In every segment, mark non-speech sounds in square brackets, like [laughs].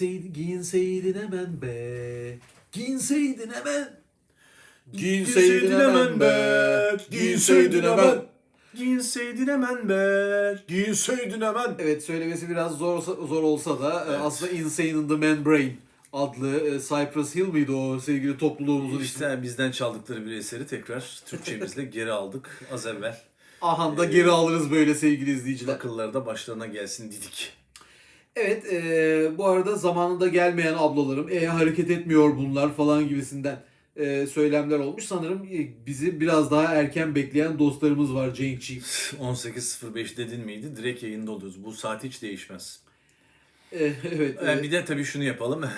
Giyinseydin, giyinseydin hemen be. Giyinseydin hemen. Giyinseydin hemen be. Giyinseydin hemen. Giyinseydin hemen be. Giyinseydin hemen. Evet söylemesi biraz zor zor olsa da e, aslında Insane in the Membrane adlı e, Cypress Hill miydi o sevgili topluluğumuzun ismi? İşte bizden çaldıkları bir eseri tekrar Türkçemizle [laughs] geri aldık az evvel. Ahanda geri alırız böyle sevgili izleyiciler. Akılları da başlarına gelsin dedik. Evet e, bu arada zamanında gelmeyen ablalarım e, hareket etmiyor bunlar falan gibisinden e, söylemler olmuş. Sanırım e, bizi biraz daha erken bekleyen dostlarımız var Cenk'ciğim. 18.05 dedin miydi? Direkt yayında oluyoruz. Bu saat hiç değişmez. E, evet. Ee, e, bir de tabii şunu yapalım. [laughs]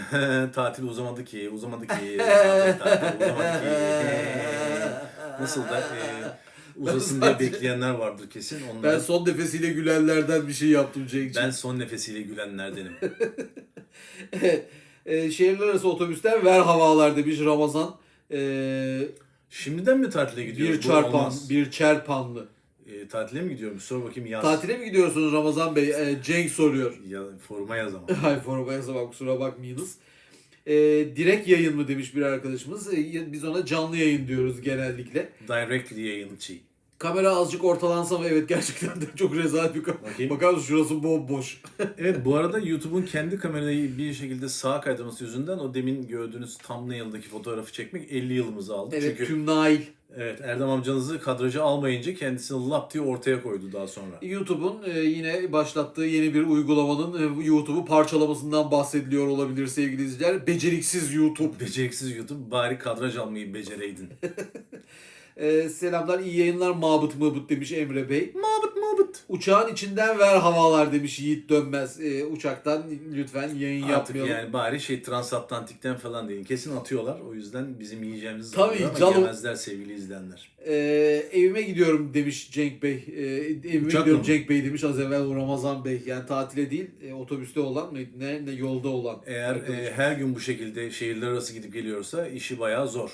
tatil uzamadı ki, uzamadı ki. [laughs] tatil uzamadı ki. [laughs] Nasıl da e, uzasın diye bekleyenler vardır kesin. ben Onlara son nefesiyle gülenlerden bir şey yaptım Cenk'ciğim. ben son nefesiyle gülenlerdenim. [laughs] e, şehirler arası otobüsten ver havalar demiş Ramazan. E, Şimdiden mi tatile gidiyoruz? bir çarpan, bir çerpanlı. E, tatile mi gidiyorum? Sor bakayım yaz. Tatile mi gidiyorsunuz Ramazan Bey? E, Cenk soruyor. Ya, foruma yaz ama. [laughs] Hay forma yazamam kusura bakmayınız. E, direkt yayın mı demiş bir arkadaşımız. E, biz ona canlı yayın diyoruz genellikle. Directly yayıncı. Kamera azıcık ortalansa mı? Evet gerçekten de çok rezalet bir kamera. Bakayım. Bakar mısın şurası bomboş. [laughs] Evet bu arada YouTube'un kendi kamerayı bir şekilde sağa kaydırması yüzünden o demin gördüğünüz thumbnail'daki fotoğrafı çekmek 50 yılımızı aldı. Evet Çünkü tüm Nail. evet Erdem amcanızı kadraja almayınca kendisini lap diye ortaya koydu daha sonra. YouTube'un e, yine başlattığı yeni bir uygulamanın e, YouTube'u parçalamasından bahsediliyor olabilir sevgili izleyiciler. Beceriksiz YouTube. Beceriksiz YouTube bari kadraj almayı becereydin. [laughs] E, selamlar iyi yayınlar mabıt mabıt demiş Emre Bey. mabıt mabıt. Uçağın içinden ver havalar demiş Yiğit Dönmez. E, uçaktan lütfen yayın Artık yapmayalım. yani bari şey transatlantikten falan değil. Kesin atıyorlar. O yüzden bizim yiyeceğimiz Tabii zannediyor ama canım. yemezler sevgili izleyenler. E, evime gidiyorum demiş Cenk Bey. E, evime Uçakla gidiyorum mı? Cenk Bey demiş az evvel Ramazan Bey. Yani tatile değil e, otobüste olan mıydı? Ne, ne yolda olan. Eğer e, her gün bu şekilde şehirler arası gidip geliyorsa işi bayağı zor.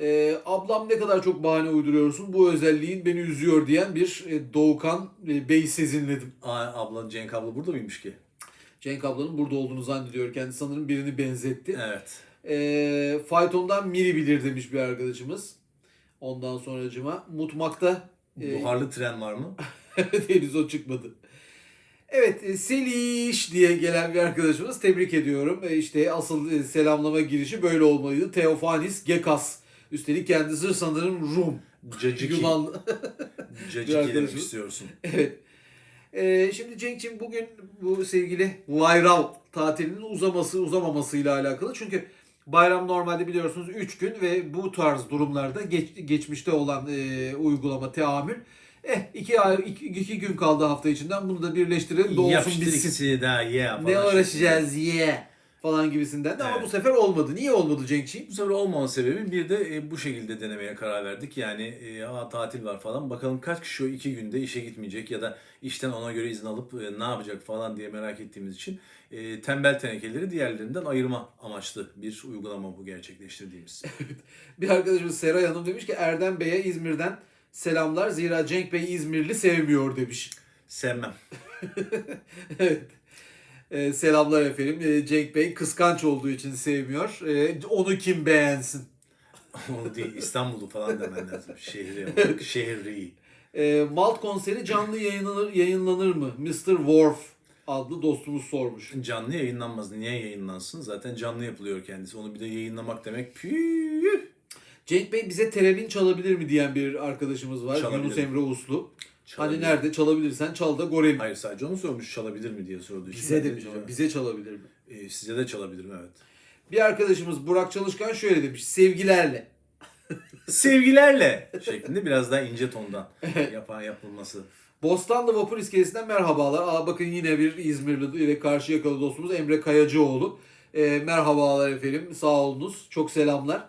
Ee, ablam ne kadar çok bahane uyduruyorsun bu özelliğin beni üzüyor diyen bir e, Doğukan e, Bey sezinledim. Aa, abla Cenk abla burada mıymış ki? Cenk ablanın burada olduğunu zannediyor. Kendi sanırım birini benzetti. Evet. Ee, faytondan Miri bilir demiş bir arkadaşımız. Ondan sonracıma mutmakta e, Buharlı tren var mı? [laughs] henüz o çıkmadı. Evet e, Seliş diye gelen bir arkadaşımız tebrik ediyorum. E, işte asıl e, selamlama girişi böyle olmalıydı. Teofanis Gekas. Üstelik kendisi sanırım Rum. Caciki. Yunan [laughs] Caciki demek istiyorsun. Evet. Ee, şimdi Cenk'ciğim bugün bu sevgili Bayram tatilinin uzaması uzamamasıyla alakalı. Çünkü bayram normalde biliyorsunuz 3 gün ve bu tarz durumlarda geç, geçmişte olan e, uygulama teamül. Eh 2 ay 2 gün kaldı hafta içinden bunu da birleştirelim de olsun Yapıştır bitsin. ikisini daha ye falan. Ne uğraşacağız ye falan gibisinden de ama Evet. bu sefer olmadı. Niye olmadı Cenk'ciğim? Bu sefer olmama sebebi bir de e, bu şekilde denemeye karar verdik. Yani e, aa, tatil var falan. Bakalım kaç kişi o iki günde işe gitmeyecek ya da işten ona göre izin alıp e, ne yapacak falan diye merak ettiğimiz için e, tembel tenekeleri diğerlerinden ayırma amaçlı bir uygulama bu gerçekleştirdiğimiz. [laughs] Bir arkadaşımız Seray Hanım demiş ki Erdem Bey'e İzmir'den selamlar. Zira Cenk Bey İzmirli sevmiyor demiş. Sevmem. [laughs] evet. Ee, selamlar efendim. Ee, Cenk Bey kıskanç olduğu için sevmiyor. Ee, onu kim beğensin? [laughs] Onu değil İstanbul'u falan demen lazım. Şehri olarak. Şehri. Ee, Malt konseri canlı yayınlanır, yayınlanır mı? Mr. Worf adlı dostumuz sormuş. Canlı yayınlanmaz. Niye yayınlansın? Zaten canlı yapılıyor kendisi. Onu bir de yayınlamak demek püh. Cenk Bey bize terelin çalabilir mi diyen bir arkadaşımız var. Yunus Emre Uslu. Çalabilir. Hani nerede çalabilirsen çal da görelim. Hayır sadece onu sormuş çalabilir mi diye için. Bize de mi? cevap- Bize çalabilir mi? Ee, size de çalabilirim evet. Bir arkadaşımız Burak Çalışkan şöyle demiş. Sevgilerle. [laughs] Sevgilerle şeklinde [laughs] biraz daha ince tondan yapan yapılması. Bostanlı Vapur İskelesi'nden merhabalar. Aa, bakın yine bir İzmirli ile karşı yakalı dostumuz Emre Kayacıoğlu. Ee, merhabalar efendim. Sağ olunuz. Çok selamlar.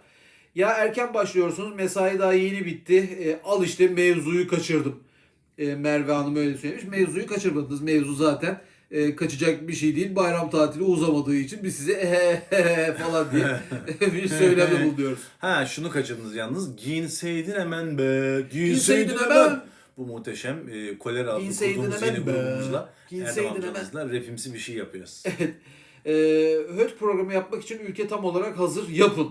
Ya erken başlıyorsunuz. Mesai daha yeni bitti. Ee, al işte mevzuyu kaçırdım. Ee, Merve Hanım öyle söylemiş. Mevzuyu kaçırmadınız. Mevzu zaten e, kaçacak bir şey değil. Bayram tatili uzamadığı için biz size [laughs] ehehehe falan diye [laughs] bir söylemde [laughs] bulunuyoruz. Ha şunu kaçırdınız yalnız. Giyinseydin hemen be. Giyinseydin Giyinseydin hemen. hemen. Bu muhteşem e, kolera adlı Giyinseydin kurduğumuz hemen yeni be. grubumuzla Giyinseydin Erdem hemen. amcamızla rapimsi bir şey yapıyoruz. E, höt programı yapmak için ülke tam olarak hazır yapın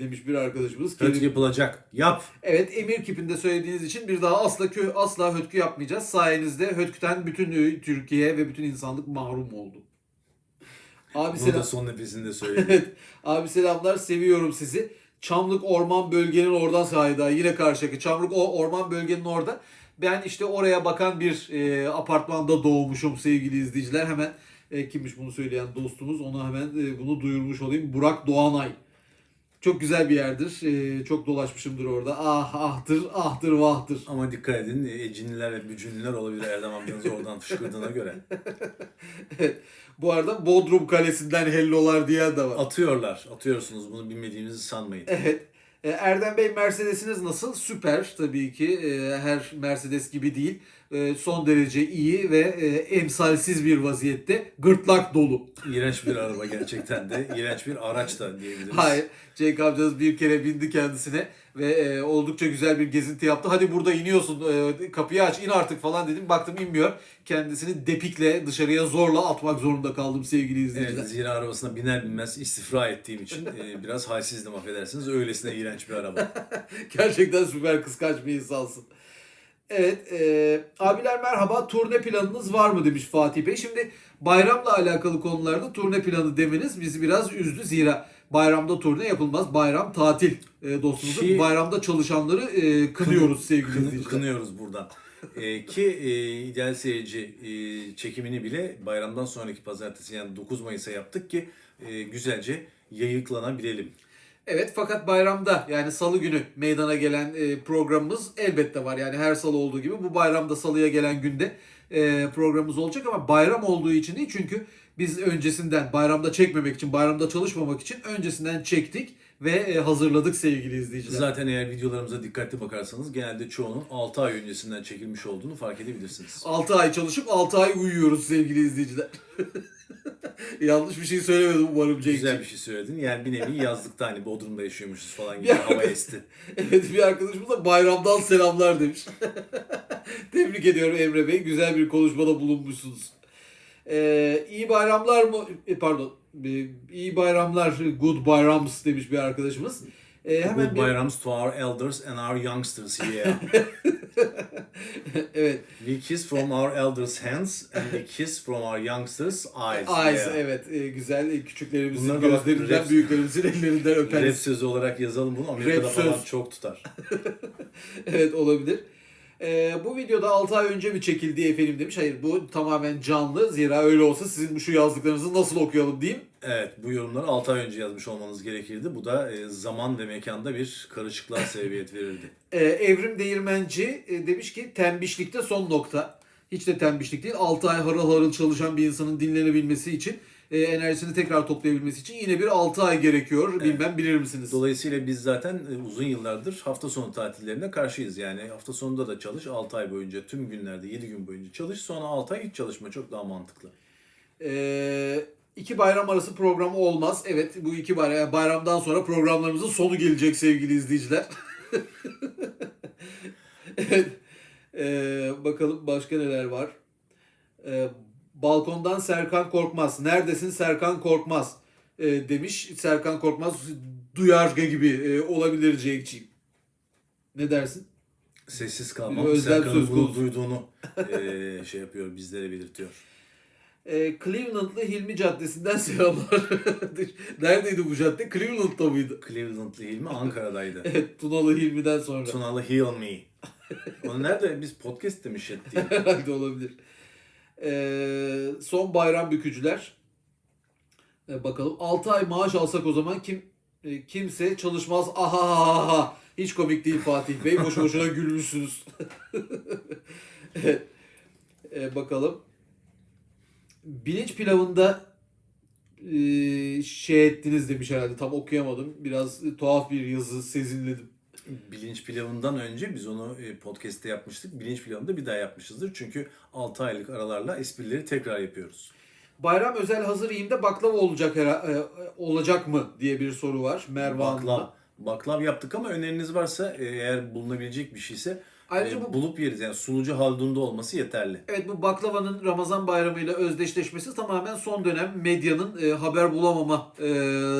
demiş bir arkadaşımız. Kötü Kerim- yapılacak. Yap. Evet Emir Kip'inde söylediğiniz için bir daha asla kö asla hötkü yapmayacağız. Sayenizde hötküten bütün Türkiye ve bütün insanlık mahrum oldu. Abi Bunu selam. da son nefesinde [laughs] söyledi. Evet. Abi selamlar. Seviyorum sizi. Çamlık Orman Bölgenin oradan sahida. Yine karşıdaki. Çamlık o orman bölgenin orada. Ben işte oraya bakan bir e, apartmanda doğmuşum sevgili izleyiciler. Hemen e, kimmiş bunu söyleyen dostumuz. Ona hemen e, bunu duyurmuş olayım. Burak Doğanay. Çok güzel bir yerdir. E, çok dolaşmışımdır orada. Ah ahtır ahtır vahtır. Ama dikkat edin e, cinliler ve bücünlüler olabilir Erdem amcanız oradan fışkırdığına göre. [laughs] Evet. Bu arada Bodrum Kalesi'nden hellolar diyen de var. Atıyorlar. Atıyorsunuz bunu bilmediğinizi sanmayın. Evet. E, Erdem Bey Mercedes'iniz nasıl? Süper tabii ki. E, Her Mercedes gibi değil. E, Son derece iyi ve e, emsalsiz bir vaziyette. Gırtlak dolu. İğrenç bir araba gerçekten de. İğrenç bir araç da diyebiliriz. Hayır. Cenk amcanız bir kere bindi kendisine ve e, oldukça güzel bir gezinti yaptı. Hadi burada iniyorsun kapıyı aç in artık falan dedim. Baktım inmiyor. Kendisini depikle dışarıya zorla atmak zorunda kaldım sevgili izleyiciler. Evet, zira arabasına biner binmez istifra ettiğim için biraz halsizdim affedersiniz. Öylesine iğrenç bir araba. [laughs] Gerçekten süper kıskanç bir insansın. Evet, e, abiler merhaba. Turne planınız var mı demiş Fatih Bey. Şimdi bayramla alakalı konularda turne planı demeniz bizi biraz üzdü. Zira bayramda turne yapılmaz. Bayram tatil e, dostumuzun. Ki- Bayramda çalışanları e, kınıyoruz sevgili Kını- izleyiciler. kınıyoruz buradan. E, ki e, ideal seyirci e, çekimini bile bayramdan sonraki pazartesi yani 9 Mayıs'a yaptık ki e, güzelce yayıklanabilelim. Evet fakat bayramda yani salı günü meydana gelen e, programımız elbette var. Yani her salı olduğu gibi bu bayramda salıya gelen günde e, programımız olacak ama bayram olduğu için değil. Çünkü biz öncesinden bayramda çekmemek için, bayramda çalışmamak için öncesinden çektik ve e, hazırladık sevgili izleyiciler. Zaten eğer videolarımıza dikkatli bakarsanız genelde çoğunun 6 ay öncesinden çekilmiş olduğunu fark edebilirsiniz. 6 ay çalışıp 6 ay uyuyoruz sevgili izleyiciler. [laughs] Yanlış bir şey söylemedim umarım Cenk'ciğim. Güzel bir şey söyledin. Yani bir nevi yazlıkta hani Bodrum'da yaşıyormuşuz falan gibi hava esti. [laughs] Evet bir arkadaşımız da bayramdan selamlar demiş. [laughs] Tebrik ediyorum Emre Bey. Güzel bir konuşmada bulunmuşsunuz. Ee, iyi bayramlar mı? e, Pardon. E, iyi bayramlar, good bayrams demiş bir arkadaşımız. Ee, hemen Good bir... bayrams to our elders and our youngsters here. [laughs] evet. We kiss from our elders' hands and we kiss from our youngsters' eyes. Eyes, Yeah. evet. e, güzel. E, Küçüklerimizin Bunlar da bak, gözlerinden, rap- büyüklerimizin ellerinden Rap öperiz. sözü olarak yazalım bunu. Amerika'da Rap falan söz. çok tutar. [laughs] evet olabilir. Ee, bu videoda 6 ay önce mi çekildi efendim demiş. Hayır bu tamamen canlı. Zira öyle olsa sizin şu yazdıklarınızı nasıl okuyalım diyeyim. Evet bu yorumları 6 ay önce yazmış olmanız gerekirdi. Bu da e, zaman ve mekanda bir karışıklığa [laughs] sebebiyet verirdi. Ee, Evrim Değirmenci e, demiş ki tembişlikte son nokta. Hiç de tembişlik değil. 6 ay harıl harıl çalışan bir insanın dinlenebilmesi için, e, enerjisini tekrar toplayabilmesi için yine bir 6 ay gerekiyor. Bilmem bilir misiniz? Dolayısıyla biz zaten e, uzun yıllardır hafta sonu tatillerine karşıyız. Yani hafta sonunda da çalış 6 ay boyunca tüm günlerde 7 gün boyunca çalış sonra 6 ay hiç çalışma çok daha mantıklı. Ee, iki bayram arası programı olmaz. Evet bu iki bayram, bayramdan sonra programlarımızın sonu gelecek sevgili izleyiciler. [laughs] evet. Ee, bakalım başka neler var. Ee, balkondan Serkan Korkmaz. Neredesin Serkan Korkmaz? Ee, demiş. Serkan Korkmaz duyarga gibi e, olabilir Cenk'ciğim. Ne dersin? Sessiz kalmam özlem Serkan'ın söz bunu konusu. duyduğunu [laughs] e, şey yapıyor bizlere belirtiyor. Ee, Cleveland'lı Hilmi Caddesi'nden selamlar. [laughs] Neredeydi bu cadde? Cleveland'da mıydı? Cleveland'lı Hilmi Ankara'daydı. [laughs] Evet, Tunalı Hilmi'den sonra. Tunalı Heal Me. Onu nerede? Biz podcast'te mi şey ettik? Herhalde olabilir. Ee, son bayram bükücüler. Ee, bakalım 6 ay maaş alsak o zaman kim e, kimse çalışmaz. Aha. Hiç komik değil Fatih Bey. Boşu boşuna [laughs] gülmüşsünüz. [laughs] Ee, bakalım. Bilinç pilavında e, şey ettiniz demiş herhalde. Tam okuyamadım. Biraz e, tuhaf bir yazı sezinledim. Bilinç pilavından önce biz onu e, podcast'te yapmıştık. Bilinç pilavında bir daha yapmışızdır. Çünkü 6 aylık aralarla esprileri tekrar yapıyoruz. Bayram özel hazır yiyimde baklava olacak hera- e, olacak mı diye bir soru var Merve Hanım'da. Baklav. Baklav yaptık ama öneriniz varsa e, eğer bulunabilecek bir şeyse Ayrıca e, bu bulup yeriz. Yani sulucu haldunda olması yeterli. Evet bu baklavanın Ramazan bayramıyla özdeşleşmesi tamamen son dönem medyanın e, haber bulamama e,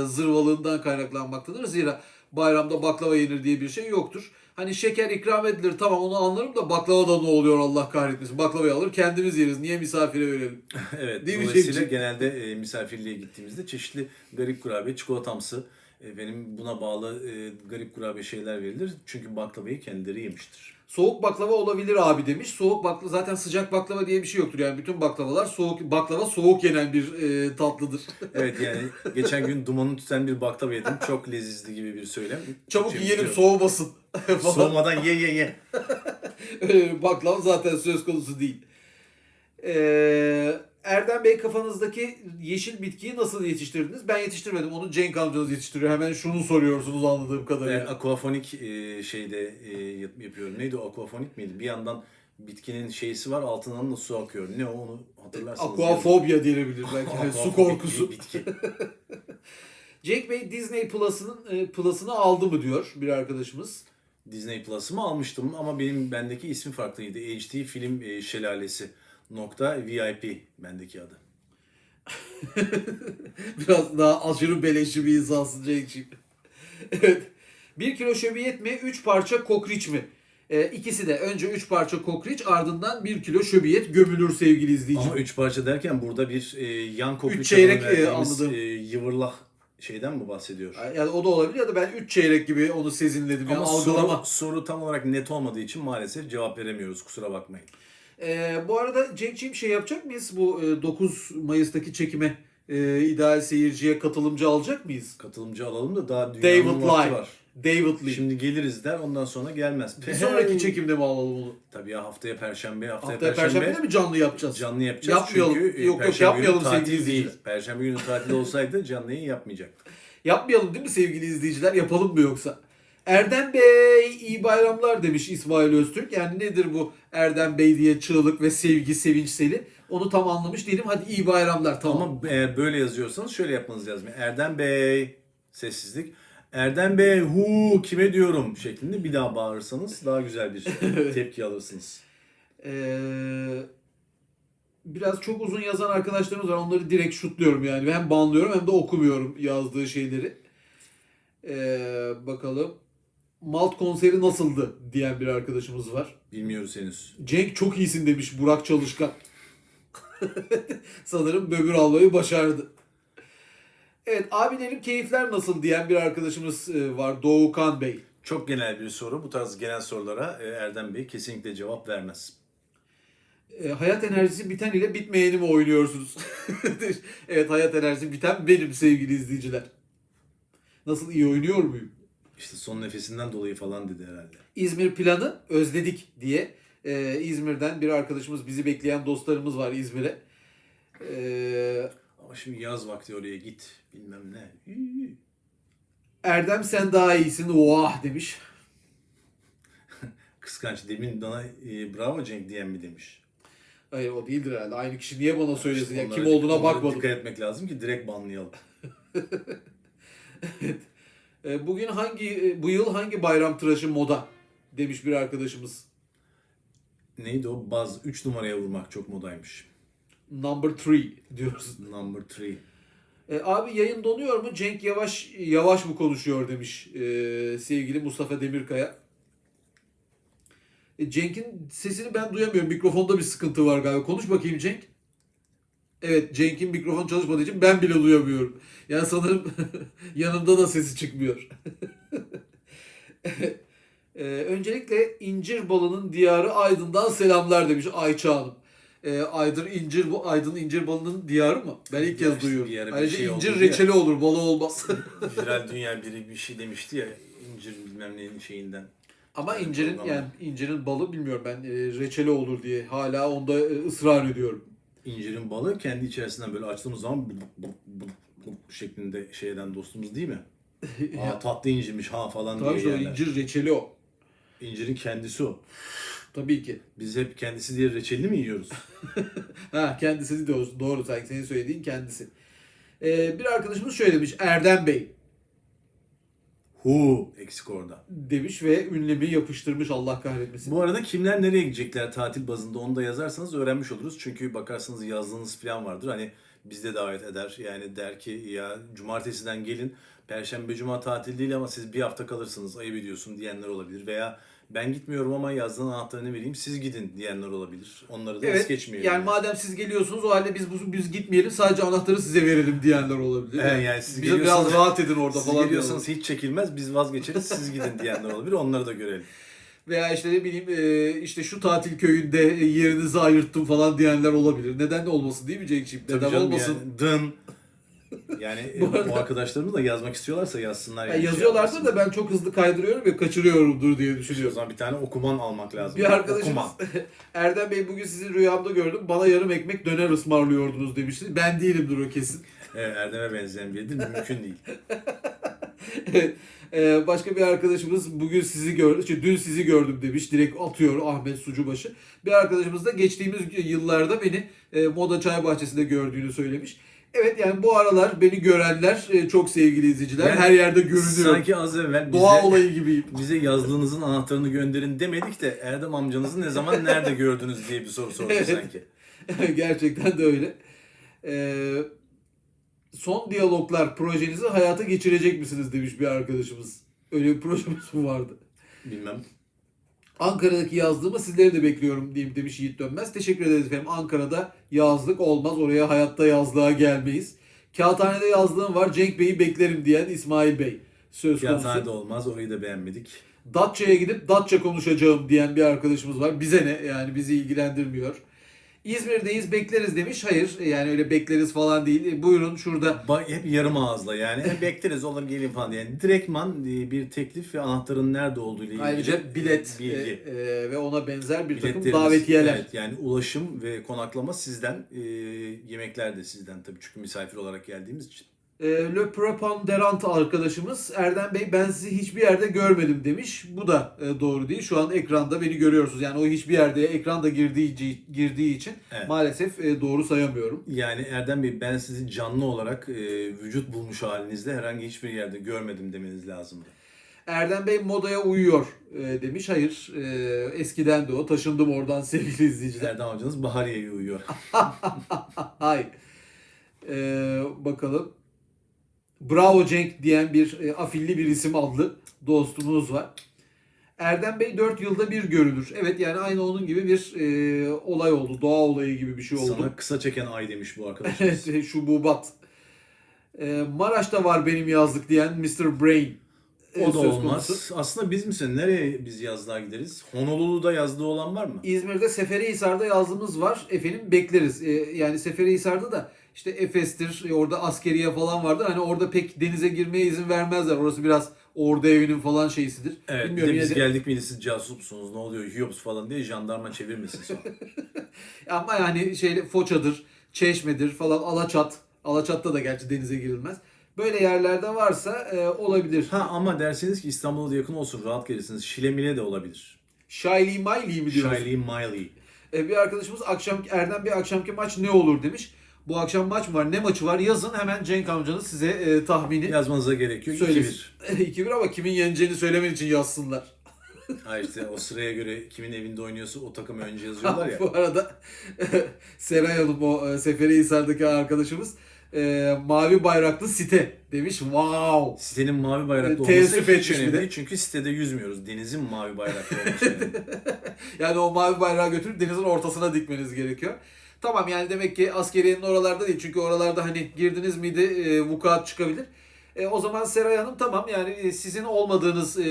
zırvalığından kaynaklanmaktadır. Zira bayramda baklava yenir diye bir şey yoktur. Hani şeker ikram edilir tamam onu anlarım da baklavada ne oluyor Allah kahretmesin. Baklavayı alır kendimiz yeriz. Niye misafire verelim? Evet. Değil mi dolayısıyla Cemciğim? genelde e, misafirliğe gittiğimizde çeşitli garip kurabiye, çikolatamsı benim buna bağlı e, garip kurabiye şeyler verilir. Çünkü baklavayı kendileri yemiştir. Soğuk baklava olabilir abi demiş. Soğuk baklava zaten sıcak baklava diye bir şey yoktur. Yani bütün baklavalar soğuk baklava soğuk yenen bir e, tatlıdır. [laughs] Evet yani geçen gün dumanı tüten bir baklava yedim. Çok lezizdi gibi bir söylem. Çabuk Çünkü yiyelim soğumasın. [laughs] Soğumadan ye ye ye. [laughs] Bir baklava zaten söz konusu değil. Ee, Erdem Bey kafanızdaki yeşil bitkiyi nasıl yetiştirdiniz? Ben yetiştirmedim. Onu Cenk amcanız yetiştiriyor. Hemen şunu soruyorsunuz anladığım kadarıyla. aquafonik e, şeyde e, yap- yapıyorum. Neydi o aquafonik miydi? Bir yandan bitkinin şeysi var altından da su akıyor. Ne o onu hatırlarsanız. Aquafobia denilebilir belki. Yani su korkusu. bitki. [laughs] Cenk Bey Disney Plus'ının e, Plus'ını aldı mı diyor bir arkadaşımız. Disney Plus'ımı almıştım ama benim bendeki ismi farklıydı. HD Film e, Şelalesi nokta VIP bendeki adı. [laughs] Biraz daha aşırı beleşçi bir insansın Cenk'ciğim. evet. Bir kilo şöbiyet mi? Üç parça kokriç mi? Ee, ikisi de önce üç parça kokriç ardından bir kilo şöbiyet gömülür sevgili izleyici. Ama üç parça derken burada bir e, yan koklu Üç çeyrek, e, anladım. e, yıvırlah şeyden mi bahsediyor? Yani o da olabilir ya da ben 3 çeyrek gibi onu sezinledim. Yani Ama algılama. soru, soru tam olarak net olmadığı için maalesef cevap veremiyoruz. Kusura bakmayın. Ee, bu arada Cenk'ciğim şey yapacak mıyız? Bu e, 9 Mayıs'taki çekime e, ideal seyirciye katılımcı alacak mıyız? Katılımcı alalım da daha dünyanın David vakti Lie. var. David Lee. Şimdi geliriz der ondan sonra gelmez. bir sonraki çekimde mi alalım onu? Tabii ya haftaya perşembe, haftaya, Haftaya perşembe, Perşembe de mi canlı yapacağız? canlı yapacağız. Yapmayalım. Çünkü e, Yok, yok, perşembe yapmayalım günü sevgili tatil değil. izleyiciler. Perşembe günü tatil olsaydı canlı yayın yapmayacaktık. Yapmayalım değil mi sevgili izleyiciler? Yapalım mı yoksa? Erdem Bey iyi bayramlar demiş İsmail Öztürk. Yani nedir bu Erdem Bey diye çığlık ve sevgi sevinç seli? Onu tam anlamış değilim. Hadi iyi bayramlar tamam. Ama eğer böyle yazıyorsanız şöyle yapmanız lazım. Erdem Bey sessizlik. Erdem Bey hu kime diyorum şeklinde bir daha bağırırsanız daha güzel bir [laughs] tepki alırsınız. Ee, biraz çok uzun yazan arkadaşlarımız var. Onları direkt şutluyorum yani. Hem banlıyorum hem de okumuyorum yazdığı şeyleri. Ee, bakalım. Malt konseri nasıldı diyen bir arkadaşımız var. Bilmiyoruz henüz. Cenk çok iyisin demiş Burak Çalışkan. [laughs] Sanırım böbür almayı başardı. Evet abilerim keyifler nasıl diyen bir arkadaşımız e, var Doğukan Bey. Çok genel bir soru. Bu tarz genel sorulara e, Erdem Bey kesinlikle cevap vermez. E, hayat enerjisi biten ile bitmeyeni mi oynuyorsunuz? [laughs] evet hayat enerjisi biten benim sevgili izleyiciler. Nasıl iyi oynuyor muyum? İşte son nefesinden dolayı falan dedi herhalde. İzmir planı özledik diye e, İzmir'den bir arkadaşımız bizi bekleyen dostlarımız var İzmir'e. E, Ama şimdi yaz vakti oraya git bilmem ne. Erdem sen daha iyisin vah demiş. [laughs] Kıskanç. Demin bana e, bravo Cenk diyen mi demiş. Hayır o değildir herhalde. Aynı kişi niye bana söylesin? Ya kim olduğuna onlara bakmadım. Dikkat etmek lazım ki direkt banlayalım. E, [laughs] bugün hangi e, bu yıl hangi bayram tıraşı moda demiş bir arkadaşımız. Neydi o? Baz 3 numaraya vurmak çok modaymış. Number 3 diyoruz. Number 3. E, abi yayın donuyor mu? Cenk yavaş yavaş mı konuşuyor demiş e, sevgili Mustafa Demirkaya. E, Cenk'in sesini ben duyamıyorum. Mikrofonda bir sıkıntı var galiba. Konuş bakayım Cenk. Evet Cenk'in mikrofon çalışmadığı için ben bile duyamıyorum. Yani sanırım [laughs] yanımda da sesi çıkmıyor. [laughs] e, öncelikle incir balının diyarı Aydın'dan selamlar demiş Ayça Hanım. E, Aydın incir bu Aydın incir balının diyarı mı? Ben ilk kez duyuyorum. bir Ayrıca şey incir oldu ya. reçeli olur, balı olmaz. [laughs] Viral Dünya biri bir şey demişti ya incir bilmem neyin şeyinden. Ama incirin yani incirin balı bilmiyorum ben e, reçeli olur diye hala onda e, ısrar ediyorum. İncirin balı kendi içerisinden böyle açtığımız zaman bulup bulup bulup bulup şeklinde şeyden dostumuz değil mi? [laughs] Aa tatlı incirmiş ha falan Tabii diye o yerler. incir reçeli o. İncirin kendisi o. Tabii ki. Biz hep kendisi diye reçelini mi yiyoruz? [laughs] Ha kendisi doğru, doğru sanki senin söylediğin kendisi. E, bir arkadaşımız şöyle demiş Erdem Bey. Hu eksik orada. demiş ve ünlemi yapıştırmış Allah kahretmesin. Bu arada kimler nereye gidecekler tatil bazında onu da yazarsanız öğrenmiş oluruz. Çünkü bakarsınız yazdığınız falan vardır. Hani bizde davet eder. Yani der ki ya cumartesiden gelin. Perşembe cuma tatil değil ama siz bir hafta kalırsınız ayıp ediyorsun diyenler olabilir. Veya ben gitmiyorum ama yazdığın anahtarını vereyim siz gidin diyenler olabilir. Onları da es Evet. geçmeyelim. Yani madem siz geliyorsunuz o halde biz bu- biz gitmeyelim sadece anahtarı size verelim diyenler olabilir. Evet, yani siz Bize biraz rahat edin orada Siz falan geliyorsanız diyorlar. hiç çekilmez biz vazgeçeriz siz gidin diyenler olabilir. Onları da görelim. [laughs] Veya işte ne bileyim e, işte şu tatil köyünde e, yerinizi ayırttım falan diyenler olabilir. Neden de olmasın değil mi Cenk'ciğim? Tabii Neden canım olmasın? Yani, dın. Yani [laughs] e, Bu bu, arada- arkadaşlarımız da yazmak istiyorlarsa yazsınlar. Ya yani, şey yazıyorlardır yapmasınlar. da ben çok hızlı kaydırıyorum ve kaçırıyorumdur diye O düşünüyorum. zaman bir tane okuman almak lazım. Bir arkadaşımız Okuma. [laughs] Erdem Bey bugün sizi rüyamda gördüm. Bana yarım ekmek döner ısmarlıyordunuz demişti. Ben değilimdir o kesin. [laughs] Evet, Erdem'e benzeyen biridir. Mümkün değil. Evet. Ee, başka bir arkadaşımız bugün sizi gördüm, şey, dün sizi gördüm demiş. Direkt atıyor Ahmet Sucubaşı. Bir arkadaşımız da geçtiğimiz yıllarda beni e, Moda Çay Bahçesi'nde gördüğünü söylemiş. Evet yani bu aralar beni görenler e, çok sevgili izleyiciler. Yani Her yerde görünüyor. Sanki az evvel bize, Doğa olayı gibiyim. bize yazdığınızın anahtarını gönderin demedik de Erdem amcanızı ne zaman nerede gördünüz diye bir soru sorduk [laughs] Evet. sanki. Gerçekten de öyle. Ee, son diyaloglar projenizi hayata geçirecek misiniz demiş bir arkadaşımız. Öyle bir projemiz mi vardı? Bilmem. Ankara'daki yazdığımı sizleri de bekliyorum diyeyim demiş Yiğit Dönmez. Teşekkür ederiz efendim. Ankara'da yazlık olmaz. Oraya hayatta yazlığa gelmeyiz. Kağıthane'de yazdığım var. Cenk Bey'i beklerim diyen İsmail Bey. Söz konusu. Kağıthanede olmaz. Orayı da beğenmedik. Datça'ya gidip Datça konuşacağım diyen bir arkadaşımız var. Bize ne? Yani bizi ilgilendirmiyor. İzmir'deyiz bekleriz demiş. Hayır yani öyle bekleriz falan değil. E, Buyurun şurada Ba- hep yarım ağızla yani. "E, bekleriz olur gelin falan. Yani direktman e, bir teklif ve anahtarın nerede olduğu ile ilgili ayrıca bilet e, bilgi. e, ve ona benzer bir takım Biletlerimiz- davetiyeler. Evet, yani ulaşım ve konaklama sizden, e, yemekler de sizden tabii çünkü misafir olarak geldiğimiz için. E, Le Preponderant arkadaşımız Erdem Bey ben sizi hiçbir yerde görmedim demiş. Bu da e, doğru değil. Şu an ekranda beni görüyorsunuz. Yani o hiçbir yerde ekranda girdiği, girdiği için Evet. maalesef e, doğru sayamıyorum. Yani Erdem Bey ben sizi canlı olarak e, vücut bulmuş halinizde herhangi hiçbir yerde görmedim demeniz lazımdı. Erdem Bey modaya uyuyor e, demiş. Hayır e, eskiden de o. Taşındım oradan [laughs] sevgili izleyiciler. Erdem amcanız Bahariye'ye uyuyor. [laughs] Hay. E, bakalım. Bravo Cenk diyen bir e, afilli bir isim adlı dostumuz var. Erdem Bey 4 yılda bir görülür. Evet yani aynı onun gibi bir e, olay oldu. Doğa olayı gibi bir şey oldu. Sana kısa çeken ay demiş bu [laughs] arkadaşımız. Evet şu bubat. E, Maraş'ta var benim yazlık diyen Mr. Brain. e, o da olmaz. konusu. Aslında biz misin? Nereye biz yazlığa gideriz? Honolulu'da yazlığı olan var mı? İzmir'de Seferihisar'da yazlığımız var. Efendim bekleriz. E, yani Seferihisar'da da işte Efes'tir, e, orada askeriye falan vardır. Hani orada pek denize girmeye izin vermezler. Orası biraz ordu evinin falan şeysidir. Evet, Bilmiyorum biz de- geldik miydi siz casus musunuz, ne oluyor, yiyoruz falan diye jandarma çevirmesin sonra. [laughs] Ama yani şey Foça'dır, Çeşme'dir falan Alaçat. Alaçat'ta da gerçi denize girilmez. Böyle yerlerde varsa e, olabilir. ha ama derseniz ki İstanbul'a da yakın olsun, rahat gelirsiniz. Şile Mile de olabilir. Shiley Miley mi diyoruz? Shiley Miley. E, bir arkadaşımız akşam Erdem bir akşamki maç ne olur demiş. Bu akşam maç mı var? Ne maçı var? Yazın hemen Cenk amcanız size e, tahmini Yazmanıza gerek yok. söylesin. [laughs] 2-1. 2-1 ama kimin yeneceğini söylemen için yazsınlar. Ha işte o sıraya göre kimin evinde oynuyorsa o takımı önce yazıyorlar ya. Bu arada [laughs] Seray Hanım o e, Seferihisar'daki arkadaşımız e, mavi bayraklı site demiş. Wow. Sitenin mavi bayraklı Teessüf olması hiç etmiş bir önemli de. değil. Çünkü sitede yüzmüyoruz. Denizin mavi bayraklı [laughs] olması önemli. Yani o mavi bayrağı götürüp denizin ortasına dikmeniz gerekiyor. Tamam yani demek ki askeriyenin oralarda değil. Çünkü oralarda hani girdiniz miydi e, vukuat çıkabilir. E, o zaman Seray Hanım tamam yani e, sizin olmadığınız, e,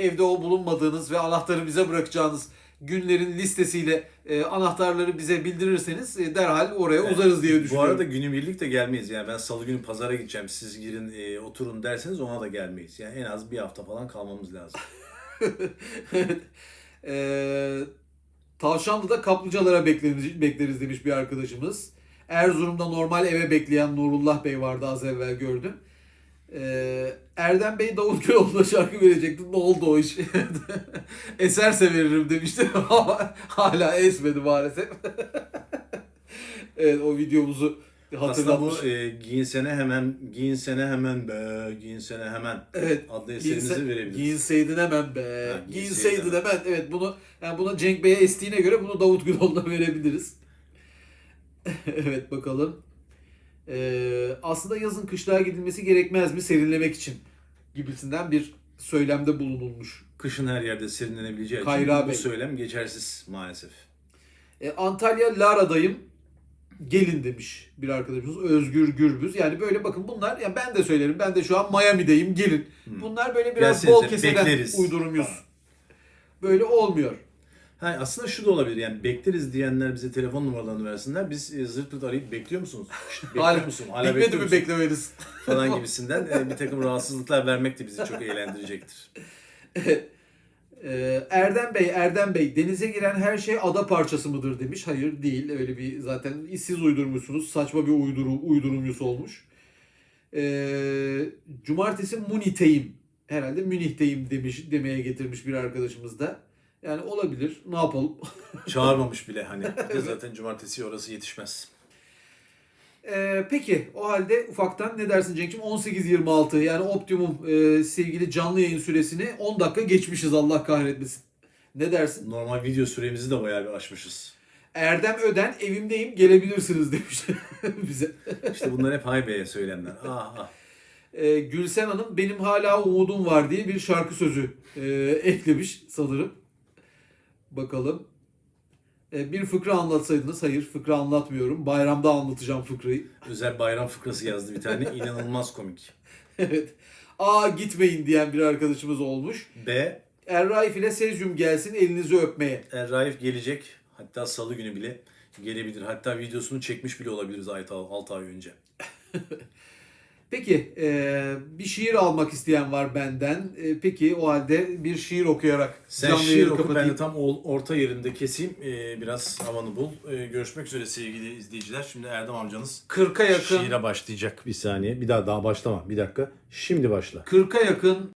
evde o bulunmadığınız ve anahtarı bize bırakacağınız günlerin listesiyle e, anahtarları bize bildirirseniz e, derhal oraya Evet. uzarız diye Bu düşünüyorum. arada günübirlik de gelmeyiz. Yani ben salı günü pazara gideceğim. Siz girin e, oturun derseniz ona da gelmeyiz. Yani en az bir hafta falan kalmamız lazım. [laughs] Ee, Tavşanlı'da kaplıcalara bekleriz, bekleriz demiş bir arkadaşımız. Erzurum'da normal eve bekleyen Nurullah Bey vardı az evvel gördüm. Ee, Erdem Bey Davut Köroğlu'na şarkı verecekti. Ne oldu o iş? [laughs] Eserse veririm demişti ama [laughs] hala esmedi maalesef. [laughs] evet o videomuzu Aslında hatırlatmış. bu e, giyinsene hemen, giyinsene hemen be, giyinsene hemen Evet. adlı eserimizi Giyinse- verebiliriz. Giyinseydin hemen be. Ha, giyinseydin giyinseydin hemen. Evet bunu yani buna Cenk Bey'e estiğine göre bunu Davut Güloğlu'na verebiliriz. [laughs] evet bakalım. Ee, aslında yazın kışlığa gidilmesi gerekmez mi serinlemek için gibisinden bir söylemde bulunulmuş. Kışın her yerde serinlenebileceği için Kayra bu Bey. söylem geçersiz maalesef. Ee, Antalya Lara'dayım. Gelin demiş bir arkadaşımız Özgür Gürbüz. Yani böyle bakın bunlar yani ben de söylerim. Ben de şu an Miami'deyim. Gelin. Bunlar böyle biraz Gelsenize, bol keseden bekleriz. uydurumuyuz. Böyle olmuyor. Ha, aslında şu da olabilir yani bekleriz diyenler bize telefon numaralarını versinler. Biz e, zırt pırt arayıp bekliyor musunuz? [laughs] Bekliyor musun? Hala Bitmedi bekliyor mi musun? beklemeniz? Falan [laughs] gibisinden e, bir takım rahatsızlıklar vermek de bizi çok eğlendirecektir. Ee, Erdem Bey, Erdem Bey denize giren her şey ada parçası mıdır demiş. Hayır değil. Öyle bir zaten siz uydurmuşsunuz. Saçma bir uyduru, uydurumcusu olmuş. Ee, cumartesi Munih'teyim. Herhalde Münih'teyim demiş demeye getirmiş bir arkadaşımız da. Yani olabilir. Ne yapalım? Çağırmamış bile hani. Zaten cumartesi orası yetişmez. Ee, peki o halde ufaktan ne dersin Cenk'ciğim? 18.26 yani optimum e, sevgili canlı yayın süresini 10 dakika geçmişiz Allah kahretmesin. Ne dersin? Normal video süremizi de bayağı bir aşmışız. Erdem Öden evimdeyim gelebilirsiniz demiş [laughs] bize. İşte bunlar hep Haybe'ye söylemler. [laughs] Ah ah. Ee, Gülsen Hanım benim hala umudum var diye bir şarkı sözü e, eklemiş sanırım. Bakalım. Ee, bir fıkra anlatsaydınız. Hayır fıkra anlatmıyorum. Bayramda anlatacağım fıkrayı. Özel bayram fıkrası yazdı bir tane. İnanılmaz komik. [laughs] evet. Aa gitmeyin diyen bir arkadaşımız olmuş. B. Erraif ile Sezyum gelsin elinizi öpmeye. Er Raif gelecek. Hatta salı günü bile gelebilir. Hatta videosunu çekmiş bile olabiliriz 6 ay önce. [laughs] Peki e, bir şiir almak isteyen var benden. E, peki o halde bir şiir okuyarak Sen canlı şiir oku ben kapatayım. de tam o- orta yerinde keseyim. Ee, biraz havanı bul. Ee, görüşmek üzere sevgili izleyiciler. Şimdi Erdem amcanız 40'a yakın şiire başlayacak. Bir saniye. Bir daha daha başlama. Bir dakika. Şimdi başla. 40'a yakın